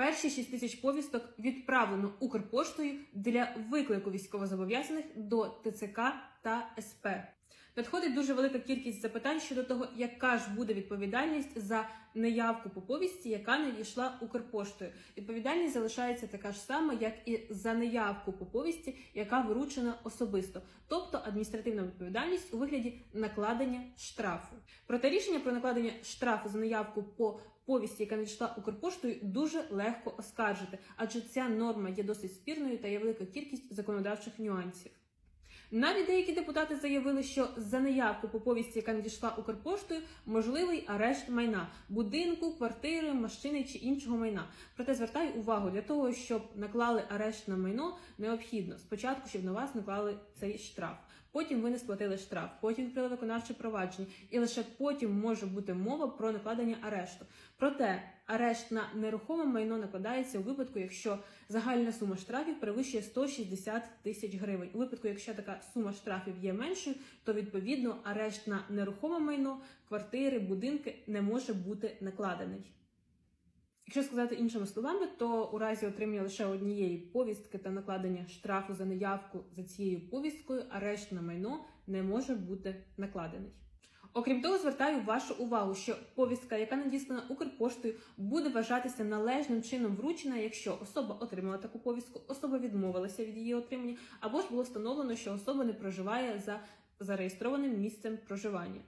Перші 6 тисяч повісток відправлено Укрпоштою для виклику військовозобов'язаних до ТЦК та СП. Надходить дуже велика кількість запитань щодо того, яка ж буде відповідальність за неявку по повісті, яка надійшла Укрпоштою. Відповідальність залишається така ж сама, як і за неявку по повісті, яка вручена особисто, тобто адміністративна відповідальність у вигляді накладення штрафу. Проте рішення про накладення штрафу за неявку по повісті, яка надійшла Укрпоштою, дуже легко оскаржити, адже ця норма є досить спірною та є велика кількість законодавчих нюансів. Навіть деякі депутати заявили, що за неявку по повісті, яка надійшла Укрпоштою, можливий арешт майна будинку, квартири, машини чи іншого майна. Проте звертаю увагу для того, щоб наклали арешт на майно, необхідно спочатку, щоб на вас наклали цей штраф. Потім ви не сплатили штраф, потім відкрили виконавче провадження, і лише потім може бути мова про накладення арешту. Проте арешт на нерухоме майно накладається у випадку, якщо загальна сума штрафів перевищує 160 тисяч гривень. У випадку, якщо така сума штрафів є меншою, то відповідно арешт на нерухоме майно, квартири, будинки не може бути накладений. Якщо сказати іншими словами, то у разі отримання лише однієї повістки та накладення штрафу за неявку за цією повісткою, арешт на майно не може бути накладений. Окрім того, звертаю вашу увагу, що повістка, яка надіслана Укрпоштою, буде вважатися належним чином вручена, якщо особа отримала таку повістку, особа відмовилася від її отримання, або ж було встановлено, що особа не проживає за зареєстрованим місцем проживання.